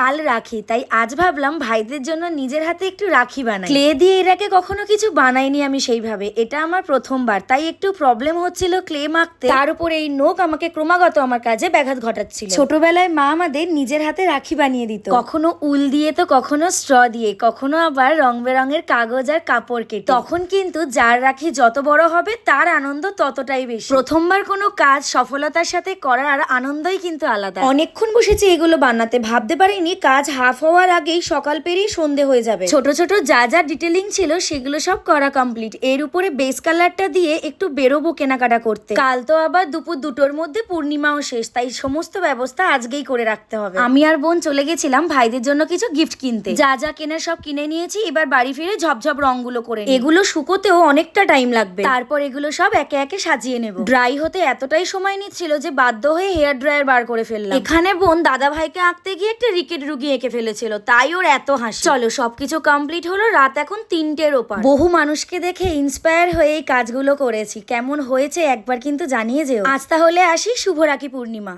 কাল রাখি তাই আজ ভাবলাম ভাইদের জন্য নিজের হাতে একটু রাখি বানাই। ক্লে দিয়ে আগে কখনো কিছু বানাইনি আমি সেইভাবে এটা আমার প্রথমবার তাই একটু প্রবলেম হচ্ছিল ক্লে মাখতে। তার উপর এই নোক আমাকে ক্রমাগত আমার কাজে ব্যাঘাত ঘটাচ্ছিল। ছোটবেলায় মা আমাদের নিজের হাতে রাখি বানিয়ে দিত। কখনো উল দিয়ে তো কখনো স্ট্র দিয়ে কখনো আবার রং বেরঙের কাগজ আর কাপড় কেটে। তখন কিন্তু যার রাখি যত বড় হবে তার আনন্দ ততটাই বেশি। প্রথমবার কোনো কাজ সফলতার সাথে করার আনন্দই কিন্তু আলাদা। অনেকক্ষণ বসেছি এগুলো বানাতে ভাবতে পারিনি কাজ হাফ হওয়ার আগেই সকাল পেরিয়ে সন্ধে হয়ে যাবে। ছোট ছোট যা যা ডিটেলিং ছিল সেগুলো সব করা কমপ্লিট এর উপরে বেস কালারটা দিয়ে একটু বেরোবো কেনাকাটা করতে। কাল তো আবার দুপুর দুটোর মধ্যে পূর্ণিমাও শেষ, তাই সমস্ত ব্যবস্থা আজকেই করে রাখতে হবে। আমি আর বোন চলে গেছিলাম ভাইদের জন্য কিছু গিফট কিনতে। যা যা কেনার সব কিনে নিয়েছি, এবার বাড়ি ফিরে ঝপঝপ রংগুলো করে এগুলো শুকোতেও অনেকটা টাইম লাগবে। তারপর এগুলো সব একে একে সাজিয়ে নেব। ড্রাই হতে এতটাই সময় নিচ্ছিল যে বাধ্য হয়ে হেয়ার ড্রায়ার বার করে ফেললাম। এখানে বোন দাদা ভাইকে আঁকতে গিয়ে একটা রিকেট রুগী এঁকে ফেলেছিল, তাই ওর এত হাসি। চলো, সবকিছু কমপ্লিট হলো রাত এখন তিনটের ওপার। বহু মানুষকে দেখে ইন্সপায়ার হয়ে এই কাজগুলো করেছি। কেমন হয়েছে একবার কিন্তু জানিয়ে যেও। আজ তাহলে আসি শুভ রাখি পূর্ণিমা।